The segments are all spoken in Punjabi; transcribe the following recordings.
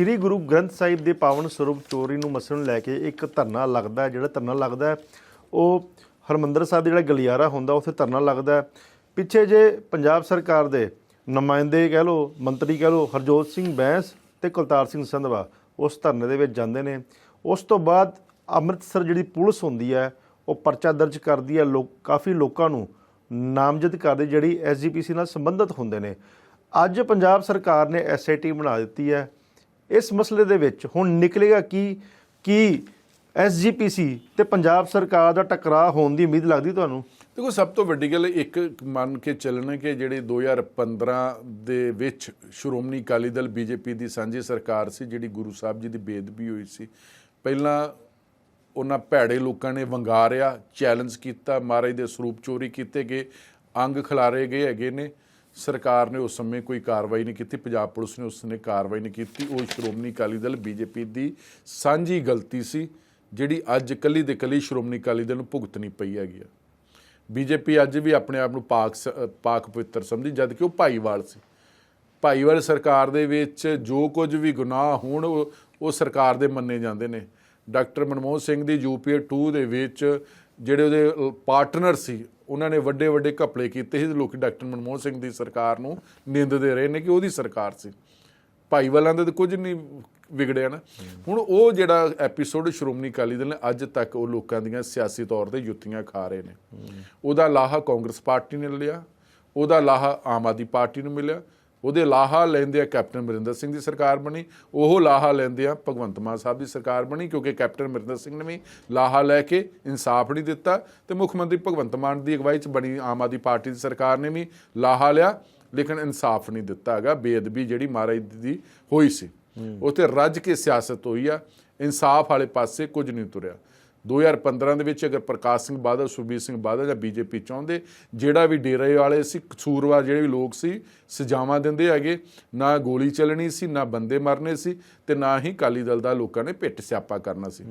ਸ੍ਰੀ ਗੁਰੂ ਗ੍ਰੰਥ ਸਾਹਿਬ ਦੇ ਪਾਵਨ ਸਰੂਪ ਚੋਰੀ ਨੂੰ ਮਸਲੇ ਨੂੰ ਲੈ ਕੇ ਇੱਕ ਧਰਨਾ ਲੱਗਦਾ ਜਿਹੜਾ ਧਰਨਾ ਲੱਗਦਾ ਉਹ ਹਰਮੰਦਰ ਸਾਹਿਬ ਦਾ ਜਿਹੜਾ ਗਲਿਆਰਾ ਹੁੰਦਾ, ਉੱਥੇ ਧਰਨਾ ਲੱਗਦਾ ਪਿੱਛੇ ਜੇ ਪੰਜਾਬ ਸਰਕਾਰ ਦੇ ਨੁਮਾਇੰਦੇ ਕਹਿ ਲਓ, ਮੰਤਰੀ ਕਹਿ ਲਓ, ਹਰਜੋਤ ਸਿੰਘ ਬੈਂਸ ਤੇ ਕੁਲਤਾਰ ਸਿੰਘ ਸੰਧਵਾ ਉਸ ਧਰਨੇ ਦੇ ਵਿੱਚ ਜਾਂਦੇ ਨੇ। ਉਸ ਤੋਂ ਬਾਅਦ ਅੰਮ੍ਰਿਤਸਰ ਜਿਹੜੀ ਪੁਲਿਸ ਹੁੰਦੀ ਹੈ, ਉਹ ਪਰਚਾ ਦਰਜ ਕਰਦੀ ਹੈ। ਲੋਕ, ਕਾਫੀ ਲੋਕਾਂ ਨੂੰ ਨਾਮਜ਼ਦ ਕਰਦੀ, ਜਿਹੜੀ ਐਸਜੀਪੀਸੀ ਨਾਲ ਸੰਬੰਧਿਤ ਹੁੰਦੇ ਨੇ। ਅੱਜ ਪੰਜਾਬ ਸਰਕਾਰ ਨੇ ਐਸਆਈਟੀ ਬਣਾ ਦਿੱਤੀ ਹੈ। ਇਸ ਮਸਲੇ ਦੇ ਵਿੱਚ ਹੁਣ ਨਿਕਲੇਗਾ ਕੀ ਕੀ ਐਸਜੀਪੀਸੀ ਤੇ ਪੰਜਾਬ ਸਰਕਾਰ ਦਾ ਟਕਰਾਅ ਹੋਣ ਦੀ ਉਮੀਦ ਲੱਗਦੀ ਤੁਹਾਨੂੰ? ਦੇਖੋ, ਸਭ ਤੋਂ ਵੱਡੀ ਗੱਲ ਇੱਕ ਮੰਨ ਕੇ ਚੱਲਣਾ ਕਿ ਜਿਹੜੇ 2015 ਦੇ ਵਿੱਚ ਸ਼੍ਰੋਮਣੀ ਅਕਾਲੀ ਦਲ ਬੀਜੇਪੀ ਦੀ ਸਾਂਝੀ ਸਰਕਾਰ ਸੀ, ਜਿਹੜੀ ਗੁਰੂ ਸਾਹਿਬ ਜੀ ਦੀ ਬੇਦਬੀ ਹੋਈ ਸੀ, ਪਹਿਲਾਂ ਉਹਨਾਂ ਭੈੜੇ ਲੋਕਾਂ ਨੇ ਵੰਗਾਰਿਆ ਚੈਲੰਜ ਕੀਤਾ, ਮਹਾਰਾਜ ਦੇ ਸਰੂਪ ਚੋਰੀ ਕੀਤੇ ਗਏ, ਅੰਗ ਖਿਲਾਰੇ ਗਏ ਹੈਗੇ ਨੇ। ਸਰਕਾਰ ਨੇ ਉਸ ਸਮੇਂ ਕੋਈ ਕਾਰਵਾਈ ਨਹੀਂ ਕੀਤੀ, ਪੰਜਾਬ ਪੁਲਿਸ ਨੇ ਉਸ ਨੇ ਕਾਰਵਾਈ ਨਹੀਂ ਕੀਤੀ। ਉਹ ਸ਼੍ਰੋਮਣੀ ਅਕਾਲੀ ਦਲ, ਬੀਜੇਪੀ ਦੀ ਸਾਂਝੀ ਗਲਤੀ ਸੀ, ਜਿਹੜੀ ਅੱਜ ਕੱਲੀ ਦੇ ਕੱਲੀ ਸ਼੍ਰੋਮਣੀ ਅਕਾਲੀ ਦਲ ਨੂੰ ਭੁਗਤਣੀ ਪਈ ਹੈਗੀ ਆ। ਬੀਜੇਪੀ ਅੱਜ ਵੀ ਆਪਣੇ ਆਪ ਨੂੰ ਪਾਕ ਸ- ਪਾਕ ਪਵਿੱਤਰ ਸਮਝੀ, ਜਦ ਕਿ ਉਹ ਭਾਈਵਾਲ ਸੀ। ਭਾਈਵਾਲ ਸਰਕਾਰ ਦੇ ਵਿੱਚ ਜੋ ਕੁਝ ਵੀ ਗੁਨਾਹ ਹੋਣ, ਉਹ ਉਹ ਸਰਕਾਰ ਦੇ ਮੰਨੇ ਜਾਂਦੇ ਨੇ। ਡਾਕਟਰ ਮਨਮੋਹਨ ਸਿੰਘ ਦੀ ਯੂਪੀਏ 2 ਦੇ ਵਿੱਚ ਜਿਹੜੇ ਉਹਦੇ ਪਾਰਟਨਰ ਸੀ, ਉਹਨਾਂ ਨੇ ਵੱਡੇ ਵੱਡੇ ਘਪਲੇ ਕੀਤੇ ਸੀ ਤੇ ਲੋਕੀ ਡਾਕਟਰ ਮਨਮੋਹਨ ਸਿੰਘ ਦੀ ਸਰਕਾਰ ਨੂੰ ਨਿੰਦਦੇ ਰਹੇ ਨੇ ਕਿ ਉਹਦੀ ਸਰਕਾਰ ਸੀ। ਭਾਈਵਾਲਾਂ ਦਾ ਤਾਂ ਕੁਝ ਨਹੀਂ ਵਿਗੜਿਆ ਨਾ। ਹੁਣ ਉਹ ਜਿਹੜਾ ਐਪੀਸੋਡ ਸ਼੍ਰੋਮਣੀ ਅਕਾਲੀ ਦਲ ਨੇ ਅੱਜ ਤੱਕ ਉਹ ਲੋਕਾਂ ਦੀਆਂ ਸਿਆਸੀ ਤੌਰ ਤੇ ਜੁੱਤੀਆਂ ਖਾ ਰਹੇ ਨੇ। ਉਹਦਾ ਲਾਹਾ ਕਾਂਗਰਸ ਪਾਰਟੀ ਨੇ ਲਿਆ, ਉਹਦਾ ਲਾਹਾ ਆਮ ਆਦਮੀ ਪਾਰਟੀ ਨੂੰ ਮਿਲਿਆ ਉਹਦੇ ਲਾਹਾ ਲੈਂਦੇ ਆ ਕੈਪਟਨ ਅਮਰਿੰਦਰ ਸਿੰਘ ਦੀ ਸਰਕਾਰ ਬਣੀ ਉਹ ਲਾਹਾ ਲੈਂਦੇ ਆ ਭਗਵੰਤ ਮਾਨ ਸਾਹਿਬ ਦੀ ਸਰਕਾਰ ਬਣੀ ਕਿਉਂਕਿ ਕੈਪਟਨ ਅਮਰਿੰਦਰ ਸਿੰਘ ਨੇ ਵੀ ਲਾਹਾ ਲੈ ਕੇ ਇਨਸਾਫ ਨਹੀਂ ਦਿੱਤਾ ਤੇ ਮੁੱਖ ਮੰਤਰੀ ਭਗਵੰਤ ਮਾਨ ਦੀ ਅਗਵਾਈ 'ਚ ਬਣੀ ਆਮ ਆਦਮੀ ਪਾਰਟੀ ਦੀ ਸਰਕਾਰ ਨੇ ਵੀ ਲਾਹਾ ਲਿਆ ਲੇਕਿਨ ਇਨਸਾਫ ਨਹੀਂ ਦਿੱਤਾ ਹੈਗਾ ਬੇਅਦਬੀ ਜਿਹੜੀ ਮਹਾਰਾਜ ਦੀ ਹੋਈ ਸੀ। ਉੱਥੇ ਰੱਜ ਕੇ ਸਿਆਸਤ ਹੋਈ ਆ ਇਨਸਾਫ ਵਾਲੇ ਪਾਸੇ ਕੁਝ ਨਹੀਂ ਤੁਰਿਆ। 2015 ਦੇ ਵਿੱਚ ਅਗਰ ਪ੍ਰਕਾਸ਼ ਸਿੰਘ ਬਾਦਲ ਸੁਖਬੀਰ ਸਿੰਘ ਬਾਦਲ ਜਾਂ ਬੀਜੇਪੀ ਚਾਹੁੰਦੇ ਜਿਹੜਾ ਵੀ ਡੇਰੇ ਵਾਲੇ ਸੀ ਕਸੂਰਵਾਰ ਜਿਹੜੇ ਵੀ ਲੋਕ ਸੀ ਸਜ਼ਾਵਾਂ ਦਿੰਦੇ ਹੈਗੇ ਨਾ ਗੋਲੀ ਚੱਲਣੀ ਸੀ ਨਾ ਬੰਦੇ ਮਰਨੇ ਸੀ ਤੇ ਨਾ ਹੀ ਕਾਲੀ ਦਲ ਦਾ ਲੋਕਾਂ ਨੇ ਪਿੱਟ ਸਿਆਪਾ ਕਰਨਾ ਸੀ।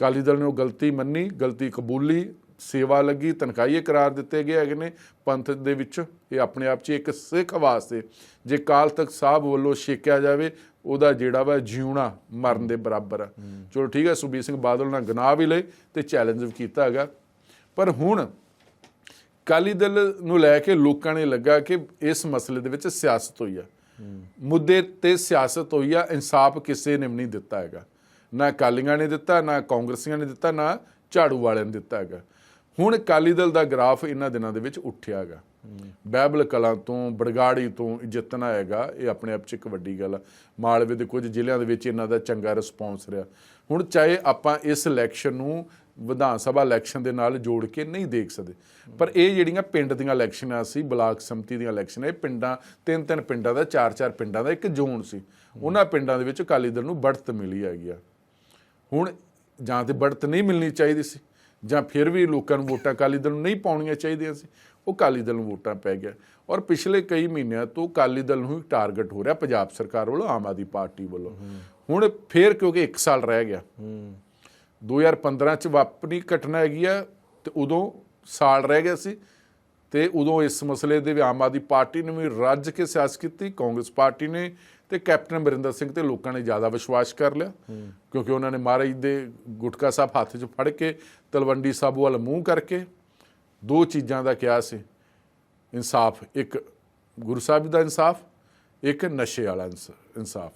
ਕਾਲੀ ਦਲ ਨੇ ਉਹ ਗਲਤੀ ਮੰਨੀ ਗਲਤੀ ਕਬੂਲੀ ਸੇਵਾ ਲੱਗੀ ਤਨਖਾਹੀਏ ਕਰਾਰ ਦਿੱਤੇ ਗਏ ਹੈਗੇ ਨੇ ਪੰਥ ਦੇ ਵਿੱਚ ਇਹ ਆਪਣੇ ਆਪ 'ਚ ਇੱਕ ਸਿੱਖ ਵਾਸਤੇ ਜੇ ਕਾਲ ਤਖਤ ਸਾਹਿਬ ਵੱਲੋਂ ਛੇਕਿਆ ਜਾਵੇ ਉਹਦਾ ਜਿਹੜਾ ਵਾ ਜਿਉਣਾ ਮਰਨ ਦੇ ਬਰਾਬਰ ਆ। ਚਲੋ ਠੀਕ ਹੈ ਸੁਬੀਰ ਸਿੰਘ ਬਾਦਲ ਨਾਲ ਗਨਾਹ ਵੀ ਲਏ ਤੇ ਚੈਲੰਜ ਵੀ ਕੀਤਾ ਹੈਗਾ। ਪਰ ਹੁਣ ਕਾਲੀ ਦਲ ਨੂੰ ਲੈ ਕੇ ਲੋਕਾਂ ਨੇ ਲੱਗਾ ਕਿ ਇਸ ਮਸਲੇ ਦੇ ਵਿੱਚ ਸਿਆਸਤ ਹੋਈ ਆ। ਮੁੱਦੇ ਤੇ ਸਿਆਸਤ ਹੋਈ ਆ, ਇਨਸਾਫ ਕਿਸੇ ਨੇ ਵੀ ਨਹੀਂ ਦਿੱਤਾ ਹੈਗਾ। ਨਾ ਕਾਲੀਆਂ ਨੇ ਦਿੱਤਾ, ਨਾ ਕਾਂਗਰਸੀਆਂ ਨੇ ਦਿੱਤਾ, ਨਾ ਝਾੜੂ ਵਾਲਿਆਂ ਨੇ ਦਿੱਤਾ ਹੈਗਾ। ਹੁਣ ਕਾਲੀ ਦਲ ਦਾ ਗ੍ਰਾਫ ਇਹਨਾਂ ਦਿਨਾਂ ਦੇ ਵਿੱਚ ਉੱਠਿਆ ਹੈਗਾ। ਬਹਿਬਲ ਕਲਾਂ ਤੋਂ, ਬੜਗਾੜੀ ਤੋਂ ਜਿੱਤਣਾ ਹੈਗਾ, ਇਹ ਆਪਣੇ ਆਪ 'ਚ ਇੱਕ ਵੱਡੀ ਗੱਲ ਆ। ਮਾਲਵੇ ਦੇ ਕੁਝ ਜ਼ਿਲ੍ਹਿਆਂ ਦੇ ਵਿੱਚ ਇਹਨਾਂ ਦਾ ਚੰਗਾ ਰਿਸਪੌਂਸ ਰਿਹਾ। ਹੁਣ ਚਾਹੇ ਆਪਾਂ ਇਸ ਇਲੈਕਸ਼ਨ ਨੂੰ ਵਿਧਾਨ ਸਭਾ ਇਲੈਕਸ਼ਨ ਦੇ ਨਾਲ ਜੋੜ ਕੇ ਨਹੀਂ ਦੇਖ ਸਕਦੇ, ਪਰ ਇਹ ਜਿਹੜੀਆਂ ਪਿੰਡ ਦੀਆਂ ਇਲੈਕਸ਼ਨਾਂ ਸੀ, ਬਲਾਕ ਸੰਮਤੀ ਦੀਆਂ ਇਲੈਕਸ਼ਨਾਂ ਇਹ ਪਿੰਡਾਂ, ਤਿੰਨ ਤਿੰਨ ਪਿੰਡਾਂ ਦਾ, ਚਾਰ ਚਾਰ ਪਿੰਡਾਂ ਦਾ ਇੱਕ ਜ਼ੋਨ ਸੀ। ਉਹਨਾਂ ਪਿੰਡਾਂ ਦੇ ਵਿੱਚ ਅਕਾਲੀ ਦਲ ਨੂੰ ਬੜਤ ਮਿਲੀ ਹੈਗੀ ਆ। ਹੁਣ ਜਾਂ ਤੇ ਬੜਤ ਨਹੀਂ ਮਿਲਣੀ ਚਾਹੀਦੀ ਸੀ, ਜਾਂ ਫਿਰ ਵੀ ਲੋਕਾਂ ਨੂੰ ਵੋਟਾਂ ਅਕਾਲੀ ਦਲ ਨੂੰ ਨਹੀਂ ਪਾਉਣੀਆਂ ਚਾਹੀਦੀਆਂ ਸੀ। ਉਹ ਅਕਾਲੀ ਦਲ ਨੂੰ ਵੋਟਾਂ ਪੈ ਗਿਆ। ਔਰ ਪਿਛਲੇ ਕਈ ਮਹੀਨਿਆਂ ਤੋਂ ਅਕਾਲੀ ਦਲ ਨੂੰ ਹੀ ਟਾਰਗੇਟ ਹੋ ਰਿਹਾ ਪੰਜਾਬ ਸਰਕਾਰ ਵੱਲੋਂ, ਆਮ ਆਦਮੀ ਪਾਰਟੀ ਵੱਲੋਂ। ਹੁਣ ਫਿਰ ਕਿਉਂਕਿ 1 ਸਾਲ ਰਹਿ ਗਿਆ। 2015 ਚ ਵਾਪਰੀ ਘਟਨਾ ਹੈਗੀ ਆ ਤੇ ਉਦੋਂ ਸਾਲ ਰਹਿ ਗਿਆ ਸੀ ਤੇ ਉਦੋਂ ਇਸ ਮਸਲੇ ਦੇ ਵੀ ਆਮ ਆਦਮੀ ਪਾਰਟੀ ਨੇ ਵੀ ਰੱਜ ਕੇ ਸਿਆਸਤ ਕੀਤੀ, ਕਾਂਗਰਸ ਪਾਰਟੀ ਨੇ ਤੇ ਕੈਪਟਨ ਅਮਰਿੰਦਰ ਸਿੰਘ ਤੇ ਲੋਕਾਂ ਨੇ ਜ਼ਿਆਦਾ ਵਿਸ਼ਵਾਸ ਕਰ ਲਿਆ। ਕਿਉਂਕਿ ਉਹਨਾਂ ਨੇ ਮਹਾਰਾਜ ਦੇ ਗੁਟਕਾ ਸਾਹਿਬ ਹੱਥ 'ਚ ਫੜ ਕੇ ਤਲਵੰਡੀ ਸਾਬੂ ਵੱਲ ਮੂੰਹ ਕਰਕੇ ਦੋ ਚੀਜ਼ਾਂ ਦਾ ਕਿਹਾ ਸੀ। ਇਨਸਾਫ, ਇੱਕ ਗੁਰੂ ਸਾਹਿਬ ਦਾ ਇਨਸਾਫ, ਇੱਕ ਨਸ਼ੇ ਵਾਲਾ ਇਨਸ- ਇਨਸਾਫ।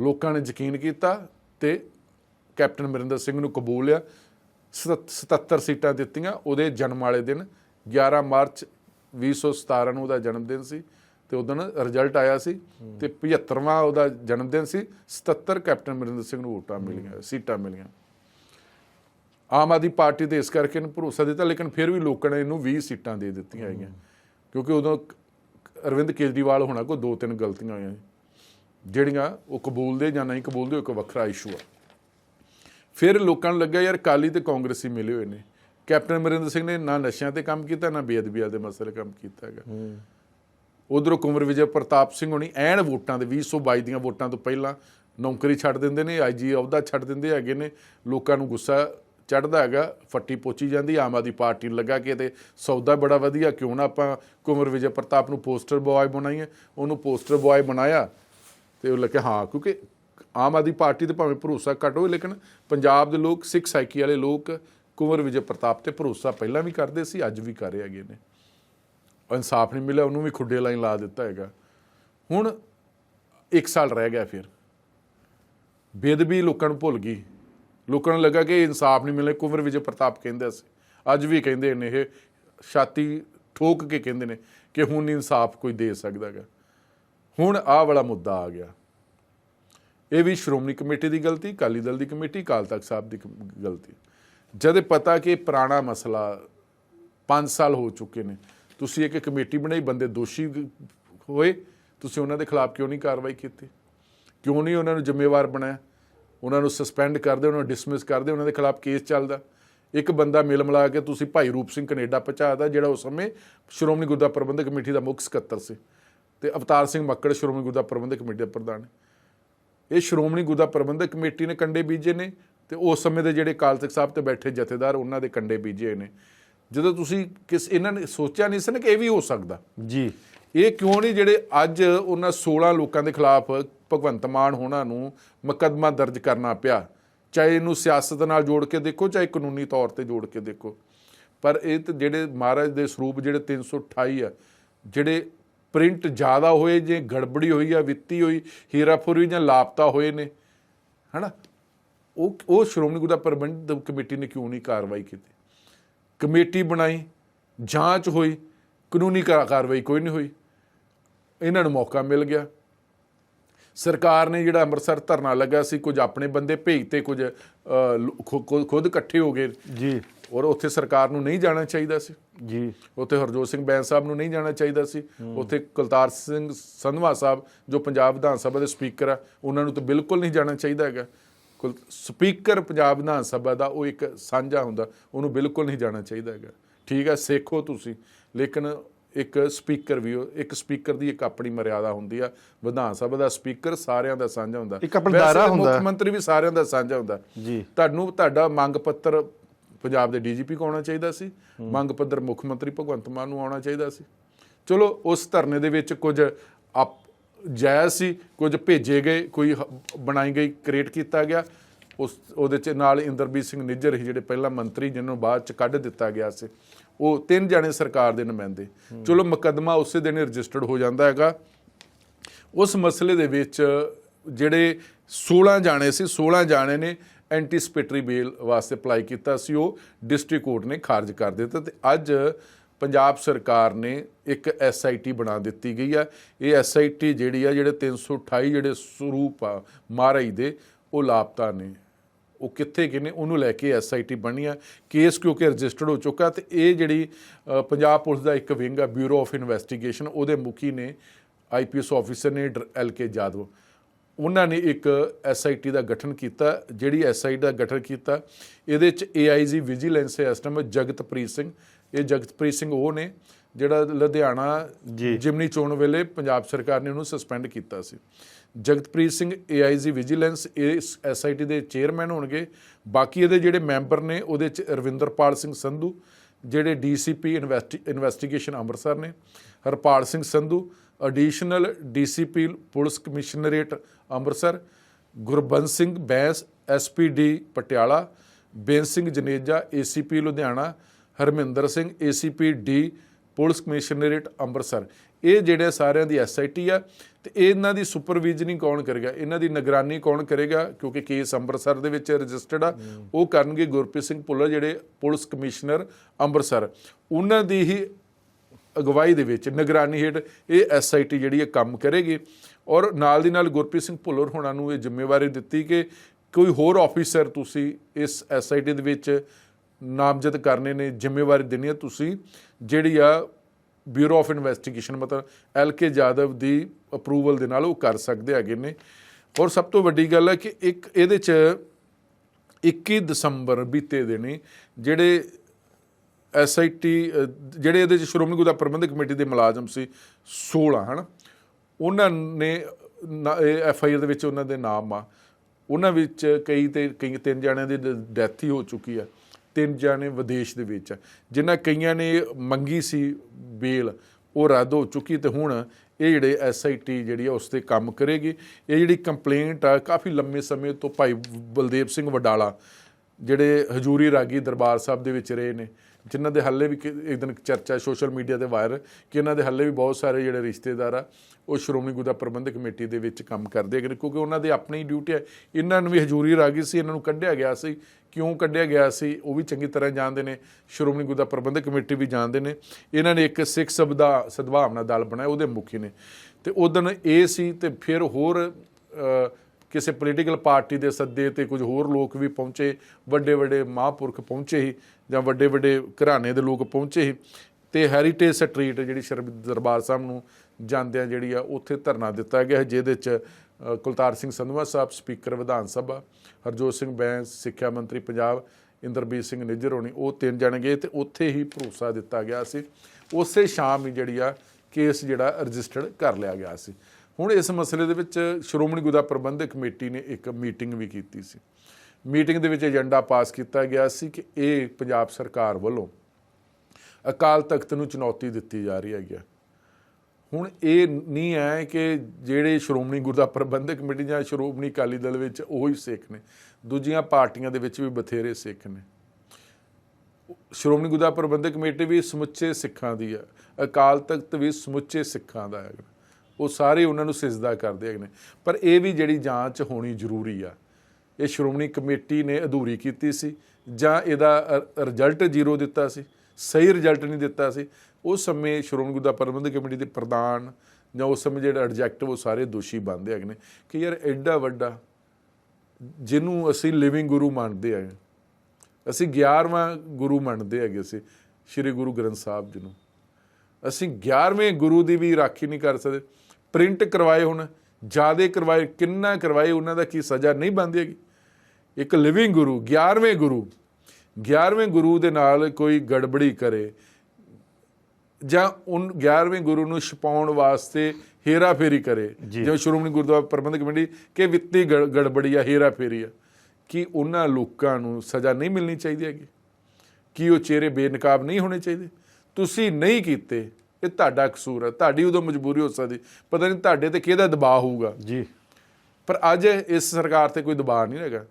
ਲੋਕਾਂ ਨੇ ਯਕੀਨ ਕੀਤਾ ਤੇ ਕੈਪਟਨ ਅਮਰਿੰਦਰ ਸਿੰਘ ਨੂੰ ਕਬੂਲਿਆ 77 ਸੀਟਾਂ ਦਿੱਤੀਆਂ, ਉਹਦੇ ਜਨਮ ਵਾਲੇ ਦਿਨ 11 ਮਾਰਚ 2017 ਨੂੰ ਉਹਦਾ ਜਨਮ ਦਿਨ ਸੀ ਤੇ ਉਦੋਂ ਰਿਜ਼ਲਟ ਆਇਆ ਸੀ ਤੇ 75ਵਾਂ ਉਹਦਾ ਜਨਮ ਦਿਨ ਸੀ। 77 ਕੈਪਟਨ ਅਮਰਿੰਦਰ ਸਿੰਘ ਨੂੰ ਵੋਟਾਂ ਮਿਲੀਆਂ, ਸੀਟਾਂ ਮਿਲੀਆਂ। ਆਮ ਆਦਮੀ ਪਾਰਟੀ ਤੇ ਇਸ ਕਰਕੇ ਇਹਨੂੰ ਭਰੋਸਾ ਦਿੱਤਾ, ਲੇਕਿਨ ਫਿਰ ਵੀ ਲੋਕਾਂ ਨੇ ਇਹਨੂੰ 20 ਸੀਟਾਂ ਦੇ ਦਿੱਤੀਆਂ ਹੈਗੀਆਂ। ਕਿਉਂਕਿ ਉਦੋਂ ਅਰਵਿੰਦ ਕੇਜਰੀਵਾਲ ਹੋਣਾ ਕੋ ਦੋ ਤਿੰਨ ਗਲਤੀਆਂ ਹੋਈਆਂ ਜਿਹੜੀਆਂ ਉਹ ਕਬੂਲਦੇ ਜਾਂ ਨਹੀਂ ਕਬੂਲਦੇ ਉਹ ਇੱਕ ਵੱਖਰਾ ਇਸ਼ੂ ਆ। ਫਿਰ ਲੋਕਾਂ ਨੂੰ ਲੱਗਾ ਯਾਰ ਕਾਲੀ ਤੇ ਕਾਂਗਰਸੀ ਮਿਲੇ ਹੋਏ ਨੇ। ਕੈਪਟਨ ਅਮਰਿੰਦਰ ਸਿੰਘ ਨੇ ਨਾ ਨਸ਼ਿਆਂ ਤੇ ਕੰਮ ਕੀਤਾ, ਨਾ ਬੇਅਦਬੀਆਂ ਦੇ ਮਸਲੇ ਕੰਮ ਕੀਤਾ ਹੈਗਾ। ਉਧਰੋਂ ਕੁੰਵਰ ਵਿਜੇ ਪ੍ਰਤਾਪ ਸਿੰਘ ਹੋਣੀ ਐਨ ਵੋਟਾਂ ਦੇ 2022 ਦੀਆਂ ਵੋਟਾਂ ਤੋਂ ਪਹਿਲਾਂ ਨੌਕਰੀ ਛੱਡ ਦਿੰਦੇ ਨੇ ਆਈਜੀ ਅਹੁਦਾ ਛੱਡ ਦਿੰਦੇ ਹੈਗੇ ਨੇ। ਲੋਕਾਂ ਨੂੰ ਗੁੱਸਾ ਚੜਦਾ ਹੈਗਾ, ਫੱਟੀ ਪੋਚੀ ਜਾਂਦੀ, ਆਮ ਆਦਮੀ ਪਾਰਟੀ ਨੂੰ ਲੱਗਾ ਕਿ ਇਹਦੇ ਸੌਦਾ ਬੜਾ ਵਧੀਆ, ਕਿਉਂ ਨਾ ਆਪਾਂ ਕੁੰਵਰ ਵਿਜੇ ਪ੍ਰਤਾਪ ਨੂੰ ਪੋਸਟਰ ਬॉय ਬਣਾਈਏ। ਉਹਨੂੰ ਪੋਸਟਰ ਬॉय ਬਣਾਇਆ ਤੇ ਉਹ ਲੱਗੇ, ਹਾਂ, ਕਿਉਂਕਿ ਆਮ ਆਦਮੀ ਪਾਰਟੀ ਤੇ ਭਾਵੇਂ ਭਰੋਸਾ ਘੱਟ ਹੋਵੇ, ਲੇਕਿਨ ਪੰਜਾਬ ਦੇ ਲੋਕ, ਸਿੱਖ ਸਾਈਕੀ ਵਾਲੇ ਲੋਕ ਕੁੰਵਰ ਵਿਜੇ ਪ੍ਰਤਾਪ ਤੇ ਭਰੋਸਾ ਪਹਿਲਾਂ ਵੀ ਕਰਦੇ ਸੀ, ਅੱਜ ਵੀ ਕਰ ਰਹੇ ਹੈਗੇ ਨੇ। ਇਨਸਾਫ ਨਹੀਂ ਮਿਲਿਆ, ਉਹਨੂੰ ਵੀ ਖੁੱਡੇ ਲਾਈਨ ਲਾ ਦਿੱਤਾ ਹੈਗਾ। ਹੁਣ 1 ਸਾਲ ਰਹਿ ਗਿਆ ਫਿਰ। ਬੇਦਬੀ ਲੋਕਾਂ ਨੂੰ ਭੁੱਲ ਗਈ। ਲੋਕਾਂ ਨੂੰ ਲੱਗਾ ਕਿ ਇਨਸਾਫ ਨਹੀਂ ਮਿਲੇ ਕੁਵਰ ਵਿਜੇ ਪ੍ਰਤਾਪ ਕਹਿੰਦੇ ਸੀ ਅੱਜ ਵੀ ਕਹਿੰਦੇ ਨੇ ਇਹ, ਛਾਤੀ ਠੋਕ ਕੇ ਕਹਿੰਦੇ ਨੇ ਕਿ ਹੁਣ ਇਨਸਾਫ ਕੋਈ ਦੇ ਸਕਦਾਗਾ ਹੁਣ ਆਹ ਵਾਲਾ ਮੁੱਦਾ ਆ ਗਿਆ। ਇਹ ਵੀ ਸ਼੍ਰੋਮਣੀ ਕਮੇਟੀ ਦੀ ਗਲਤੀ, ਅਕਾਲੀ ਦਲ ਦੀ ਕਮੇਟੀ, ਅਕਾਲ ਤਖਤ ਸਾਹਿਬ ਦੀ ਕਮ- ਗਲਤੀ। ਜਦ ਪਤਾ ਕਿ ਪੁਰਾਣਾ ਮਸਲਾ 5 ਸਾਲ ਹੋ ਚੁੱਕੇ ਨੇ, ਤੁਸੀਂ ਇੱਕ ਕਮੇਟੀ ਬਣਾਈ, ਬੰਦੇ ਦੋਸ਼ੀ ਹੋਏ, ਤੁਸੀਂ ਉਹਨਾਂ ਦੇ ਖਿਲਾਫ ਕਿਉਂ ਨਹੀਂ ਕਾਰਵਾਈ ਕੀਤੀ? ਕਿਉਂ ਨਹੀਂ ਉਹਨਾਂ ਨੂੰ ਜ਼ਿੰਮੇਵਾਰ ਬਣਾਇਆ? ਉਹਨਾਂ ਨੂੰ ਸਸਪੈਂਡ ਕਰਦੇ ਉਹਨਾਂ ਨੂੰ ਡਿਸਮਿਸ ਕਰਦੇ ਉਹਨਾਂ ਦੇ ਖਿਲਾਫ ਕੇਸ ਚੱਲਦਾ। ਇੱਕ ਬੰਦਾ ਮਿਲ ਮਿਲਾ ਕੇ ਤੁਸੀਂ ਭਾਈ ਰੂਪ ਸਿੰਘ ਕੈਨੇਡਾ ਪਹੁੰਚਾਦਾ ਜਿਹੜਾ ਉਸ ਸਮੇਂ ਸ਼੍ਰੋਮਣੀ ਗੁਰਦੁਆਰਾ ਪ੍ਰਬੰਧਕ ਕਮੇਟੀ ਦਾ ਮੁੱਖ ਸਕੱਤਰ ਸੀ ਤੇ ਅਵਤਾਰ ਸਿੰਘ ਮੱਕੜ ਸ਼੍ਰੋਮਣੀ ਗੁਰਦੁਆਰਾ ਪ੍ਰਬੰਧਕ ਕਮੇਟੀ ਦਾ ਪ੍ਰਧਾਨ ਇਹ ਸ਼੍ਰੋਮਣੀ ਗੁਰਦੁਆਰਾ ਪ੍ਰਬੰਧਕ ਕਮੇਟੀ ਨੇ ਕੰਡੇ ਬੀਜੇ ਨੇ ਤੇ ਉਸ ਸਮੇਂ ਦੇ ਜਿਹੜੇ ਅਕਾਲ ਤਖਤ ਸਾਹਿਬ ਤੇ ਬੈਠੇ ਜਥੇਦਾਰ ਉਹਨਾਂ ਦੇ ਕੰਡੇ ਬੀਜੇ ਨੇ। ਜਦੋਂ ਤੁਸੀਂ ਕਿਸ ਇਹਨਾਂ ਨੇ ਸੋਚਿਆ ਨਹੀਂ ਸੀ ਨਾ ਕਿ ਇਹ ਵੀ ਹੋ ਸਕਦਾ? ਜੀ। ਇਹ ਕਿਉਂ ਨਹੀਂ ਜਿਹੜੇ ਅੱਜ ਉਹਨਾਂ 16 ਲੋਕਾਂ ਦੇ ਖਿਲਾਫ ਭਗਵੰਤ ਮਾਨ ਹੋਣਾ ਨੂੰ ਮੁਕੱਦਮਾ ਦਰਜ ਕਰਨਾ ਪਿਆ। ਚਾਹੇ ਇਹਨੂੰ ਸਿਆਸਤ ਨਾਲ ਜੋੜ ਕੇ ਦੇਖੋ, ਚਾਹੇ ਕਾਨੂੰਨੀ ਤੌਰ ਤੇ ਜੋੜ ਕੇ ਦੇਖੋ। ਪਰ ਇਹ ਤੇ ਜਿਹੜੇ ਮਹਾਰਾਜ ਦੇ ਸਰੂਪ ਜਿਹੜੇ 328 ਆ, ਜਿਹੜੇ ਪ੍ਰਿੰਟ ਜ਼ਿਆਦਾ ਹੋਏ ਜੇ, ਗੜਬੜੀ ਹੋਈ ਆ, ਵਿੱਤੀ ਹੋਈ ਹੀਰਾਫੁਰੀ ਜਾਂ ਲਾਪਤਾ ਹੋਏ ਨੇ, ਹਨਾ? ਉਹ ਉਹ ਸ਼੍ਰੋਮਣੀ ਗੁਰਦੁਆਰਾ ਪ੍ਰਬੰਧਕ ਕਮੇਟੀ ਨੇ ਕਿਉਂ ਨਹੀਂ ਕਾਰਵਾਈ ਕੀਤੀ? ਕਮੇਟੀ ਬਣਾਈ, ਜਾਂਚ ਹੋਈ, ਕਾਨੂੰਨੀ ਕਾਰਵਾਈ ਕੋਈ ਨਹੀਂ ਹੋਈ। ਇਹਨਾਂ ਨੂੰ ਮੌਕਾ ਮਿਲ ਗਿਆ। ਸਰਕਾਰ ਨੇ ਜਿਹੜਾ ਅੰਮ੍ਰਿਤਸਰ ਧਰਨਾ ਲੱਗਾ ਸੀ ਕੁਝ ਆਪਣੇ ਬੰਦੇ ਭੇਜਤੇ ਕੁਝ ਖੁਦ ਇਕੱਠੇ ਹੋ ਗਏ। ਜੀ। ਔਰ ਉੱਥੇ ਸਰਕਾਰ ਨੂੰ ਨਹੀਂ ਜਾਣਾ ਚਾਹੀਦਾ ਸੀ। ਜੀ। ਉੱਥੇ ਹਰਜੋਤ ਸਿੰਘ ਬੈਂਸ ਸਾਹਿਬ ਨੂੰ ਨਹੀਂ ਜਾਣਾ ਚਾਹੀਦਾ ਸੀ। ਉੱਥੇ ਕੁਲਤਾਰ ਸਿੰਘ ਸੰਧਵਾ ਸਾਹਿਬ ਜੋ ਪੰਜਾਬ ਵਿਧਾਨ ਸਭਾ ਦੇ ਸਪੀਕਰ ਆ ਉਹਨਾਂ ਨੂੰ ਤਾਂ ਬਿਲਕੁਲ ਨਹੀਂ ਜਾਣਾ ਚਾਹੀਦਾ ਹੈਗਾ। ਸਪੀਕਰ ਪੰਜਾਬ ਵਿਧਾਨ ਸਭਾ ਦਾ ਉਹ ਇੱਕ ਸਾਂਝਾ ਹੁੰਦਾ ਉਹਨੂੰ ਬਿਲਕੁਲ ਨਹੀਂ ਜਾਣਾ ਚਾਹੀਦਾ ਹੈਗਾ। ਠੀਕ ਹੈ ਸਿੱਖੋ ਤੁਸੀਂ। ਲੇਕਿਨ ਇੱਕ ਸਪੀਕਰ ਵੀ ਇੱਕ ਸਪੀਕਰ ਦੀ ਇੱਕ ਆਪਣੀ ਮਰਿਆਦਾ ਹੁੰਦੀ ਆ ਵਿਧਾਨ ਸਭਾ ਦਾ ਸਪੀਕਰ ਸਾਰਿਆਂ ਦਾ ਸਾਂਝਾ ਹੁੰਦਾ। ਇੱਕ ਆਪਣਾ ਦਾਇਰਾ ਹੁੰਦਾ। ਮੁੱਖ ਮੰਤਰੀ ਵੀ ਸਾਰਿਆਂ ਦਾ ਸਾਂਝਾ ਹੁੰਦਾ। ਜੀ। ਤੁਹਾਨੂੰ ਤੁਹਾਡਾ ਮੰਗ ਪੱਤਰ ਪੰਜਾਬ ਦੇ ਡੀਜੀਪੀ ਕੋ ਆਉਣਾ ਚਾਹੀਦਾ ਸੀ। ਮੰਗ ਪੱਤਰ ਮੁੱਖ ਮੰਤਰੀ ਭਗਵੰਤ ਮਾਨ ਨੂੰ ਆਉਣਾ ਚਾਹੀਦਾ ਸੀ। ਚਲੋ ਉਸ ਧਰਨੇ ਦੇ ਵਿੱਚ ਕੁਝ ਜਾਇਜ਼ ਸੀ ਕੁਝ ਭੇਜੇ ਗਏ ਕੋਈ ਬਣਾਈ ਗਈ ਕ੍ਰੀਏਟ ਕੀਤਾ ਗਿਆ। ਉਸ ਉਹਦੇ ਚ ਨਾਲ ਇੰਦਰਬੀਰ ਸਿੰਘ ਨਿੱਜਰ ਸੀ ਜਿਹੜੇ ਪਹਿਲਾਂ ਮੰਤਰੀ ਜਿਹਨਾਂ ਨੂੰ ਬਾਅਦ ਚ ਕੱਢ ਦਿੱਤਾ ਗਿਆ ਸੀ। ਉਹ ਤਿੰਨ ਜਾਣੇ ਸਰਕਾਰ ਦੇ ਨੁਮਾਇੰਦੇ। ਚਲੋ ਮੁਕੱਦਮਾ ਉਸੇ ਦਿਨ ਰਜਿਸਟਰਡ ਹੋ ਜਾਂਦਾ ਹੈਗਾ। ਉਸ ਮਸਲੇ ਦੇ ਵਿੱਚ ਜਿਹੜੇ 16 ਜਾਣੇ ਸੀ 16 ਜਾਣੇ ਨੇ ਐਂਟੀਸਪੇਟਰੀ ਬੇਲ ਵਾਸਤੇ ਅਪਲਾਈ ਕੀਤਾ ਸੀ, ਉਹ ਡਿਸਟ੍ਰਿਕਟ ਕੋਰਟ ਨੇ ਖਾਰਜ ਕਰ ਦਿੱਤਾ ਤੇ ਅੱਜ ਪੰਜਾਬ ਸਰਕਾਰ ਨੇ ਇੱਕ ਐਸਆਈਟੀ ਬਣਾ ਦਿੱਤੀ ਗਈ ਆ। ਇਹ ਐਸਆਈਟੀ ਜਿਹੜੀ ਆ, ਜਿਹੜੇ 328 ਜਿਹੜੇ ਸਰੂਪ ਆ ਮਾਰਾਈ ਦੇ, ਉਹ ਲਾਪਤਾ ਨੇ। ਉਹ ਕਿੱਥੇ ਗਏ ਨੇ ਉਹਨੂੰ ਲੈ ਕੇ ਐਸਆਈਟੀ ਬਣੀ ਆ। ਕੇਸ ਕਿਉਂਕਿ ਰਜਿਸਟਰਡ ਹੋ ਚੁੱਕਾ ਤੇ ਇਹ ਜਿਹੜੀ ਪੰਜਾਬ ਪੁਲਿਸ ਦਾ ਇੱਕ ਵਿੰਗ ਆ ਬਿਊਰੋ ਆਫ ਇਨਵੈਸਟੀਗੇਸ਼ਨ ਉਹਦੇ ਮੁਖੀ ਨੇ ਆਈਪੀਐਸ ਆਫੀਸਰ ਨੇ ਐਲ ਕੇ ਜਾਦਵ ਉਹਨਾਂ ਨੇ ਇੱਕ ਐਸਆਈਟੀ ਦਾ ਗਠਨ ਕੀਤਾ ਜਿਹੜੀ ਐਸਆਈਟੀ ਦਾ ਗਠਨ ਕੀਤਾ ਇਹਦੇ ਚ AIG vigilance system Jagatpreet Singh. ਇਹ ਜਗਤਪ੍ਰੀਤ ਸਿੰਘ ਉਹ ਨੇ ਜਿਹੜਾ ਲੁਧਿਆਣਾ। ਜਿਮਨੀ ਚੋਣ ਵੇਲੇ ਪੰਜਾਬ ਸਰਕਾਰ ਨੇ ਉਹਨੂੰ ਸਸਪੈਂਡ ਕੀਤਾ ਸੀ। ਜਗਤਪ੍ਰੀਤ ਸਿੰਘ ਏਆਈਜੀ ਵਿਜੀਲੈਂਸ ਇਸ ਐਸਆਈਟੀ ਦੇ ਚੇਅਰਮੈਨ ਹੋਣਗੇ। ਬਾਕੀ ਇਹਦੇ ਜਿਹੜੇ ਮੈਂਬਰ ਨੇ, ਉਹਦੇ ਚ ਰਵਿੰਦਰਪਾਲ ਸਿੰਘ ਸੰਧੂ, ਜਿਹੜੇ ਡੀਸੀਪੀ ਇਨਵੈਸਟੀਗੇਸ਼ਨ ਅੰਮ੍ਰਿਤਸਰ ਨੇ, Harpal Singh Sandhu additional DCP police commissionerate Amritsar, Gurbans Singh Bains SPD Patiala, Ben Singh Janeja ACP Ludhiana, Harminder Singh ACP D police commissionerate Amritsar. ਇਹ ਜਿਹੜੇ ਸਾਰਿਆਂ ਦੀ ਐਸਆਈਟੀ ਆ ਤੇ ਇਹਨਾਂ ਦੀ ਸੁਪਰਵਿਜ਼ਨਿੰਗ ਕੌਣ ਕਰੇਗਾ? ਇਹਨਾਂ ਦੀ ਨਿਗਰਾਨੀ ਕੌਣ ਕਰੇਗਾ? ਕਿਉਂਕਿ ਕੇਸ ਅੰਮ੍ਰਿਤਸਰ ਦੇ ਵਿੱਚ ਰਜਿਸਟਰਡ ਆ। ਉਹ ਕਰਨਗੇ ਗੁਰਪ੍ਰੀਤ ਸਿੰਘ ਭੁੱਲਰ ਜਿਹੜੇ ਪੁਲਿਸ ਕਮਿਸ਼ਨਰ ਅੰਮ੍ਰਿਤਸਰ। ਉਹਨਾਂ ਦੀ ਹੀ ਅਗਵਾਈ ਦੇ ਵਿੱਚ ਨਿਗਰਾਨੀ ਹੇਠ ਇਹ ਐਸਆਈਟੀ ਜਿਹੜੀ ਇਹ ਕੰਮ ਕਰੇਗੀ। ਔਰ ਨਾਲ ਦੀ ਨਾਲ ਗੁਰਪ੍ਰੀਤ ਸਿੰਘ ਭੁੱਲਰ ਹੋਣਾ ਨੂੰ ਇਹ ਜ਼ਿੰਮੇਵਾਰੀ ਦਿੱਤੀ ਕਿ ਕੋਈ ਹੋਰ ਆਫੀਸਰ ਤੁਸੀਂ ਇਸ ਐਸਆਈਟੀ ਦੇ ਵਿੱਚ ਨਾਮਜ਼ਦ ਕਰਨੇ ਨੇ ਜ਼ਿੰਮੇਵਾਰੀ ਦੇਣੀ ਹੈ ਤੁਸੀਂ। ਜਿਹੜੀ ਆ ਬਿਊਰੋ ਆਫ ਇਨਵੈਸਟੀਗੇਸ਼ਨ, ਮਤਲਬ ਐਲ ਕੇ ਜਾਦਵ ਦੀ ਅਪਰੂਵਲ ਦੇ ਨਾਲ ਉਹ ਕਰ ਸਕਦੇ ਹੈਗੇ ਨੇ। ਔਰ ਸਭ ਤੋਂ ਵੱਡੀ ਗੱਲ ਹੈ ਕਿ ਇੱਕ ਇਹਦੇ ਚ 21 ਦਸੰਬਰ ਬੀਤੇ ਦਿਨੀ ਜਿਹੜੇ ਐਸਆਈਟੀ ਜਿਹੜੇ ਇਹਦੇ ਚ ਸ਼੍ਰੋਮਣੀ ਗੁਰਦੁਆਰਾ ਪ੍ਰਬੰਧਕ ਕਮੇਟੀ ਦੇ ਮੁਲਾਜ਼ਮ ਸੀ 16 ਹਨ, ਉਹਨਾਂ ਨੇ ਐਫਆਈਆਰ ਦੇ ਵਿੱਚ ਉਹਨਾਂ ਦੇ ਨਾਮ ਆ। ਉਹਨਾਂ ਵਿੱਚ ਕਈ ਤੇ, ਕਈ ਤਿੰਨ ਜਣਿਆਂ ਦੀ, ਡੈਥ ਹੀ ਹੋ ਚੁੱਕੀ ਆ। ਤਿੰਨ ਜਣੇ ਵਿਦੇਸ਼ ਦੇ ਵਿੱਚ। ਆ ਜਿਨ੍ਹਾਂ ਕਈਆਂ ਨੇ ਮੰਗੀ ਸੀ ਬੇਲ, ਉਹ ਰੱਦ ਹੋ ਚੁੱਕੀ ਤੇ ਹੁਣ ਇਹ ਜਿਹੜੇ ਐਸਆਈਟੀ ਜਿਹੜੀ ਆ ਉਸ ਤੇ ਕੰਮ ਕਰੇਗੀ। ਇਹ ਜਿਹੜੀ ਕੰਪਲੇਂਟ ਆ, ਕਾਫੀ ਲੰਮੇ ਸਮੇਂ ਤੋਂ ਭਾਈ ਬਲਦੇਵ ਸਿੰਘ ਵਡਾਲਾ, ਜਿਹੜੇ ਹਜੂਰੀ ਰਾਗੀ ਦਰਬਾਰ ਸਾਹਿਬ ਦੇ ਵਿੱਚ ਰਹੇ ਨੇ ਜਿਨ੍ਹਾਂ ਦੇ ਹੱਲੇ ਵੀ ਕਿ- ਇੱਕ ਦਿਨ ਚਰਚਾ ਸੋਸ਼ਲ ਮੀਡੀਆ ਤੇ ਵਾਇਰਲ, ਕਿ ਇਹਨਾਂ ਦੇ ਹੱਲੇ ਵੀ ਬਹੁਤ ਸਾਰੇ ਜਿਹੜੇ ਰਿਸ਼ਤੇਦਾਰ ਆ, ਉਹ ਸ਼੍ਰੋਮਣੀ ਗੁਰਦੁਆਰਾ ਪ੍ਰਬੰਧਕ ਕਮੇਟੀ ਦੇ ਵਿੱਚ ਕੰਮ ਕਰਦੇ ਹੈਗੇ ਨੇ, ਕਿਉਂਕਿ ਉਹਨਾਂ ਦੀ ਆਪਣੀ ਡਿਊਟੀ ਹੈ। ਇਹਨਾਂ ਨੂੰ ਵੀ ਹਜੂਰੀ ਰਾਗੀ ਸੀ, ਇਹਨਾਂ ਨੂੰ ਕੱਢਿਆ ਗਿਆ ਸੀ। ਕਿਉਂ ਕੱਢਿਆ ਗਿਆ ਸੀ, ਉਹ ਵੀ ਚੰਗੀ ਤਰ੍ਹਾਂ ਜਾਣਦੇ ਨੇ। ਸ਼੍ਰੋਮਣੀ ਗੁਰਦੁਆਰਾ ਪ੍ਰਬੰਧਕ ਕਮੇਟੀ ਵੀ ਜਾਣਦੇ ਨੇ। ਇਹਨਾਂ ਨੇ ਇੱਕ ਸਿੱਖ ਸਬਦਾ ਸਦਭਾਵਨਾ ਦਲ ਬਣਾਇਆ, ਉਹਦੇ ਮੁਖੀ ਨੇ। ਤੇ ਉਦੋਂ ਇਹ ਸੀ ਤੇ ਫਿਰ ਹੋਰ ਕਿਸੇ ਪੋਲੀਟੀਕਲ ਪਾਰਟੀ ਦੇ ਸੱਦੇ ਤੇ ਕੁਝ ਹੋਰ ਲੋਕ ਵੀ ਪਹੁੰਚੇ ਵੱਡੇ ਵੱਡੇ ਮਹਾਂਪੁਰਖ ਪਹੁੰਚੇ ਹੀ ਜਾਂ ਵੱਡੇ ਵੱਡੇ ਘਰਾਣੇ ਦੇ ਲੋਕ ਪਹੁੰਚੇ ਹੀ ਤੇ ਹੈਰੀਟੇਜ ਸਟਰੀਟ ਜਿਹੜੀ ਸ਼ਰਬ ਦਰਬਾਰ ਸਾਹਿਬ ਨੂੰ ਜਾਂਦਿਆਂ ਜਿਹੜੀ ਆ ਉੱਥੇ ਧਰਨਾ ਦਿੱਤਾ ਗਿਆ ਜਿਹਦੇ ਚ ਕੁਲਤਾਰ ਸਿੰਘ ਸੰਧਵਾ ਸਾਹਿਬ ਸਪੀਕਰ ਵਿਧਾਨ ਸਭਾ, ਹਰਜੋਤ ਸਿੰਘ ਬੈਂਸ, ਸਿੱਖਿਆ ਮੰਤਰੀ ਪੰਜਾਬ, ਇੰਦਰਬੀਰ ਸਿੰਘ ਨਿੱਜਰ ਹੋਣੀ, ਉਹ ਤਿੰਨ ਜਣ ਗਏ ਤੇ ਉੱਥੇ ਹੀ ਭਰੋਸਾ ਦਿੱਤਾ ਗਿਆ ਸੀ। ਉਸੇ ਸ਼ਾਮ ਹੀ ਜਿਹੜੀ ਆ ਕੇਸ ਜਿਹੜਾ ਰਜਿਸਟਰਡ ਕਰ ਲਿਆ ਗਿਆ ਸੀ। ਹੁਣ ਇਸ ਮਸਲੇ ਦੇ ਵਿੱਚ ਸ਼੍ਰੋਮਣੀ ਗੁਰਦੁਆਰਾ ਪ੍ਰਬੰਧਕ ਕਮੇਟੀ ਨੇ ਇੱਕ ਮੀਟਿੰਗ ਵੀ ਕੀਤੀ ਸੀ। ਮੀਟਿੰਗ ਦੇ ਵਿੱਚ ਏਜੰਡਾ ਪਾਸ ਕੀਤਾ ਗਿਆ ਸੀ ਕਿ ਇਹ ਪੰਜਾਬ ਸਰਕਾਰ ਵੱਲੋਂ ਅਕਾਲ ਤਖਤ ਨੂੰ ਚੁਣੌਤੀ ਦਿੱਤੀ ਜਾ ਰਹੀ ਹੈਗੀ ਆ। ਹੁਣ ਇਹ ਨਹੀਂ ਹੈ ਕਿ ਜਿਹੜੇ ਸ਼੍ਰੋਮਣੀ ਗੁਰਦੁਆਰਾ ਪ੍ਰਬੰਧਕ ਕਮੇਟੀ ਜਾਂ ਸ਼੍ਰੋਮਣੀ ਅਕਾਲੀ ਦਲ ਵਿੱਚ ਉਹ ਹੀ ਸਿੱਖ ਨੇ, ਦੂਜੀਆਂ ਪਾਰਟੀਆਂ ਦੇ ਵਿੱਚ ਵੀ ਬਥੇਰੇ ਸਿੱਖ ਨੇ। ਸ਼੍ਰੋਮਣੀ ਗੁਰਦੁਆਰਾ ਪ੍ਰਬੰਧਕ ਕਮੇਟੀ ਵੀ ਸਮੁੱਚੇ ਸਿੱਖਾਂ ਦੀ ਹੈ, ਅਕਾਲ ਤਖਤ ਵੀ ਸਮੁੱਚੇ ਸਿੱਖਾਂ ਦਾ ਹੈ ਉਹ ਸਾਰੇ ਉਹਨਾਂ ਨੂੰ ਸਿਜਦਾ ਕਰਦੇ ਹੈਗੇ ਨੇ। ਪਰ ਇਹ ਵੀ ਜਿਹੜੀ ਜਾਂਚ ਹੋਣੀ ਜ਼ਰੂਰੀ ਆ। ਇਹ ਸ਼੍ਰੋਮਣੀ ਕਮੇਟੀ ਨੇ ਅਧੂਰੀ ਕੀਤੀ ਸੀ ਜਾਂ ਇਹਦਾ ਰਿਜ਼ਲਟ ਜ਼ੀਰੋ ਦਿੱਤਾ ਸੀ, ਸਹੀ ਰਿਜ਼ਲਟ ਨਹੀਂ ਦਿੱਤਾ ਸੀ। ਉਸ ਸਮੇਂ ਸ਼੍ਰੋਮਣੀ ਗੁਰਦੁਆਰਾ ਪ੍ਰਬੰਧਕ ਕਮੇਟੀ ਦੇ ਪ੍ਰਧਾਨ ਜਾਂ ਉਸ ਸਮੇਂ ਜਿਹੜਾ ਐਡਜੈਕਟਿਵ ਉਹ ਸਾਰੇ ਦੋਸ਼ੀ ਬਣਦੇ ਹੈਗੇ ਨੇ ਕਿ ਯਾਰ ਐਡਾ ਵੱਡਾ ਜਿਹਨੂੰ ਅਸੀਂ ਲਿਵਿੰਗ ਗੁਰੂ ਮੰਨਦੇ ਆ ਅਸੀਂ 11ਵਾਂ ਗੁਰੂ ਮੰਨਦੇ ਹੈਗੇ ਸੀ, ਸ੍ਰੀ ਗੁਰੂ ਗ੍ਰੰਥ ਸਾਹਿਬ ਜੀ ਨੂੰ। ਅਸੀਂ 11ਵੇਂ ਗੁਰੂ ਦੀ ਵੀ ਰਾਖੀ ਨਹੀਂ ਕਰ ਸਕਦੇ। ਪ੍ਰਿੰਟ ਕਰਵਾਏ ਹੁਣ ਜਿਆਦੇ ਕਰਵਾਏ ਕਿੰਨਾ ਕਰਵਾਏ ਉਹਨਾਂ ਦਾ ਕੀ ਸਜ਼ਾ ਨਹੀਂ ਬਣਦੀ ਹੈਗੀ। ਇੱਕ ਲਿਵਿੰਗ ਗੁਰੂ 11ਵੇਂ ਗੁਰੂ 11ਵੇਂ ਗੁਰੂ ਦੇ ਨਾਲ ਕੋਈ ਗੜਬੜੀ ਕਰੇ ਜਾਂ ਉਨ 11ਵੇਂ ਗੁਰੂ ਨੂੰ ਛਪਾਉਣ ਵਾਸਤੇ ਹੇਰਾ ਫੇਰੀ ਕਰੇ ਜਿਵੇਂ ਸ਼੍ਰੋਮਣੀ ਗੁਰਦੁਆਰਾ ਪ੍ਰਬੰਧਕ ਕਮੇਟੀ ਕਿ ਵਿੱਤੀ ਗੜ- ਗੜਬੜੀ ਆ ਹੇਰਾ ਫੇਰੀ ਆ। ਕਿ ਉਹਨਾਂ ਲੋਕਾਂ ਨੂੰ ਸਜ਼ਾ ਨਹੀਂ ਮਿਲਣੀ ਚਾਹੀਦੀ ਹੈਗੀ? ਕੀ ਉਹ ਚਿਹਰੇ ਬੇਨਕਾਬ ਨਹੀਂ ਹੋਣੇ ਚਾਹੀਦੇ? ਤੁਸੀਂ ਨਹੀਂ ਕੀਤੇ ਇਹ ਤੁਹਾਡਾ ਕਸੂਰ ਹੈ ਤੁਹਾਡੀ ਉਦੋਂ ਮਜਬੂਰੀ ਹੋ ਸਕਦੀ ਪਤਾ ਨਹੀਂ ਤੁਹਾਡੇ ਤੇ ਕਿਹਦਾ ਦਬਾਅ ਹੋਊਗਾ। ਜੀ। ਪਰ ਅੱਜ ਇਸ ਸਰਕਾਰ ਤੇ ਕੋਈ ਦਬਾਅ ਨਹੀਂ ਹੈਗਾ।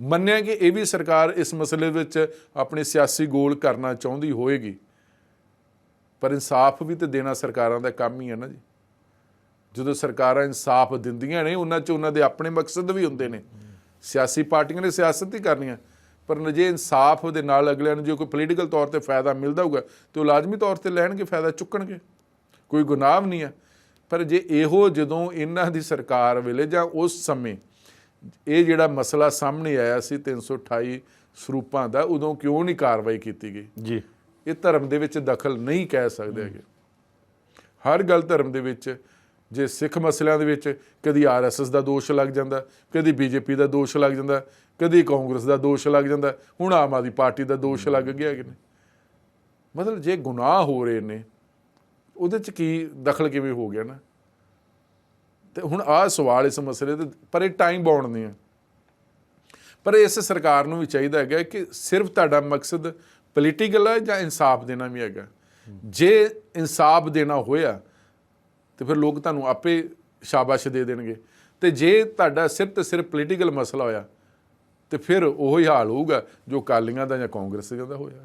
ਮੰਨਿਆ ਕਿ ਇਹ ਵੀ ਸਰਕਾਰ ਇਸ ਮਸਲੇ ਵਿੱਚ ਆਪਣੇ ਸਿਆਸੀ ਗੋਲ ਕਰਨਾ ਚਾਹੁੰਦੀ ਹੋਏਗੀ। ਪਰ ਇਨਸਾਫ ਵੀ ਤੇ ਦੇਣਾ ਸਰਕਾਰਾਂ ਦਾ ਕੰਮ ਹੀ ਹੈ ਨਾ ਜੀ। ਜਦੋਂ ਸਰਕਾਰਾਂ ਇਨਸਾਫ ਦਿੰਦੀਆਂ ਨੇ ਉਹਨਾਂ 'ਚ ਉਹਨਾਂ ਦੇ ਆਪਣੇ ਮਕਸਦ ਵੀ ਹੁੰਦੇ ਨੇ। ਸਿਆਸੀ ਪਾਰਟੀਆਂ ਨੇ ਸਿਆਸਤ ਹੀ ਕਰਨੀ ਹੈ ਪਰ ਜੇ ਇਨਸਾਫ ਦੇ ਨਾਲ ਅਗਲਿਆਂ ਨੂੰ ਜੇ ਕੋਈ ਪੋਲੀਟੀਕਲ ਤੌਰ ਤੇ ਫਾਇਦਾ ਮਿਲਦਾ ਹੋਊਗਾ ਤੇ ਉਹ ਲਾਜ਼ਮੀ ਤੌਰ ਤੇ ਲੈਣਗੇ ਫਾਇਦਾ ਚੁੱਕਣਗੇ। ਕੋਈ ਗੁਨਾਹ ਨਹੀਂ ਹੈ। ਪਰ ਜੇ ਇਹੋ ਜਦੋਂ ਇਹਨਾਂ ਦੀ ਸਰਕਾਰ ਵੇਲੇ ਜਾਂ ਉਸ ਸਮੇਂ ਇਹ ਜਿਹੜਾ ਮਸਲਾ ਸਾਹਮਣੇ ਆਇਆ ਸੀ 328 ਸਰੂਪਾਂ ਦਾ ਉਦੋਂ ਕਿਉਂ ਨਹੀਂ ਕਾਰਵਾਈ ਕੀਤੀ ਗਈ? ਜੀ। ਇਹ ਧਰਮ ਦੇ ਵਿੱਚ ਦਖਲ ਨਹੀਂ ਕਹਿ ਸਕਦੇ ਹੈਗੇ। ਹਰ ਗੱਲ ਧਰਮ ਦੇ ਵਿੱਚ ਜੇ ਸਿੱਖ ਮਸਲਿਆਂ ਦੇ ਵਿੱਚ ਕਦੀ ਆਰਐਸਐਸ ਦਾ ਦੋਸ਼ ਲੱਗ ਜਾਂਦਾ, ਕਦੀ ਬੀਜੇਪੀ ਦਾ ਦੋਸ਼ ਲੱਗ ਜਾਂਦਾ, ਕਦੀ ਕਾਂਗਰਸ ਦਾ ਦੋਸ਼ ਲੱਗ ਜਾਂਦਾ, ਹੁਣ ਆਮ ਆਦਮੀ ਪਾਰਟੀ ਦਾ ਦੋਸ਼ ਲੱਗ ਗਿਆ ਕਿ ਨਹੀਂ ਮਤਲਬ ਜੇ ਗੁਨਾਹ ਹੋ ਰਹੇ ਨੇ, ਉਹਦੇ ਚ ਕੀ ਦਖਲ ਕਿਵੇਂ ਹੋ ਗਿਆ ਨਾ? ਤੇ ਹੁਣ ਆਹ ਸਵਾਲ ਇਸ ਮਸਲੇ ਤੇ, ਪਰ ਇਹ ਟਾਈਮ ਬਾਉਂਡ ਨਹੀਂ ਹੈ। ਪਰ ਇਸ ਸਰਕਾਰ ਨੂੰ ਵੀ ਚਾਹੀਦਾ ਹੈਗਾ ਕਿ ਸਿਰਫ ਤੁਹਾਡਾ ਮਕਸਦ ਪੋਲੀਟੀਕਲ ਹੈ ਜਾਂ ਇਨਸਾਫ ਦੇਣਾ ਵੀ ਹੈਗਾ। ਜੇ ਇਨਸਾਫ ਦੇਣਾ ਹੋਇਆ ਤੇ ਫਿਰ ਲੋਕ ਤੁਹਾਨੂੰ ਆਪੇ ਸ਼ਾਬਾਸ਼ ਦੇ ਦੇਣਗੇ। ਤੇ ਜੇ ਤੁਹਾਡਾ ਸਿਰਫ ਤੇ ਸਿਰਫ ਪੋਲੀਟੀਕਲ ਮਸਲਾ ਹੋਇਆ, ਤੇ ਫਿਰ ਉਹੀ ਹਾਲ ਹੋਊਗਾ ਜੋ ਕਾਲੀਆਂ ਦਾ ਜਾਂ ਕਾਂਗਰਸੀਆਂ ਦਾ ਹੋਇਆ।